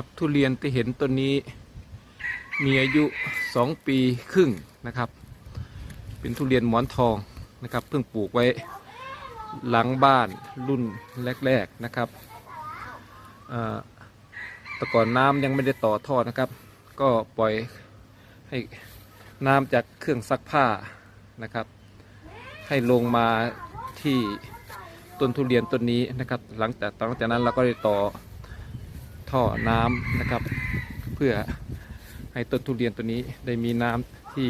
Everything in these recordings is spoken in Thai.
กับทุเรียนที่เห็นต้นนี้ มีอายุสองปีครึ่งนะครับ เป็นทุเรียนหมอนทองนะครับ เพิ่งปลูกไว้หลังบ้านรุ่นแรกๆนะครับแต่ก่อนน้ำยังไม่ได้ต่อท่อนะครับ ก็ปล่อยให้น้ำจากเครื่องซักผ้านะครับ ให้ลงมาที่ต้นทุเรียนต้นนี้นะครับ หลังจากหลังจากนั้นเราก็ได้ต่อ ท่อน้ำนะครับ เพื่อให้ต้นทุเรียนตัวนี้ได้มีน้ำที่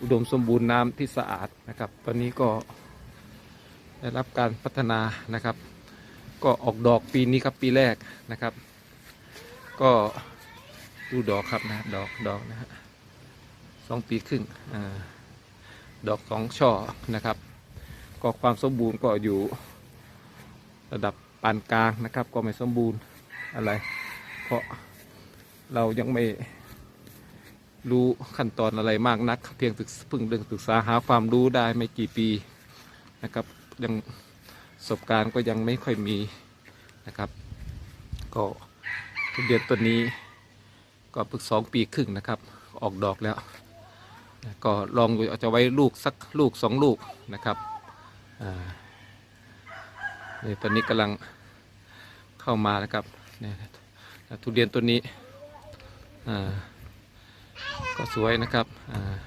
อุดมสมบูรณ์น้ำที่สะอาดนะครับ ตอนนี้ก็ได้รับการพัฒนานะครับ ก็ออกดอกปีนี้ครับปีแรกนะครับ ก็ดูดอกครับนะดอกดอกนะฮะสองปีครึ่งอดอกสองช่อนะครับ ก็ความสมบูรณ์ก็อยู่ระดับปานกลางนะครับ ก็ไม่สมบูรณ์ อะไร เพราะเรายังไม่รู้ขั้นตอนอะไรมากนัก เพียงศึกเพิ่งเรื่องศึกษาหาความรู้ได้ไม่กี่ปีนะครับ ยังประสบการณ์ก็ยังไม่ค่อยมีนะครับ ก็ทุเรียนต้นนี้ก็เพิ่งสองปีครึ่งนะครับ ออกดอกแล้ว ก็ลองเอาจะไว้ลูกสักลูกสองลูกนะครับอ่านี่ตอนนี้กำลังเข้ามานะครับ นี่ทุเรียนตัวนี้ก็สวยนะครับอ่า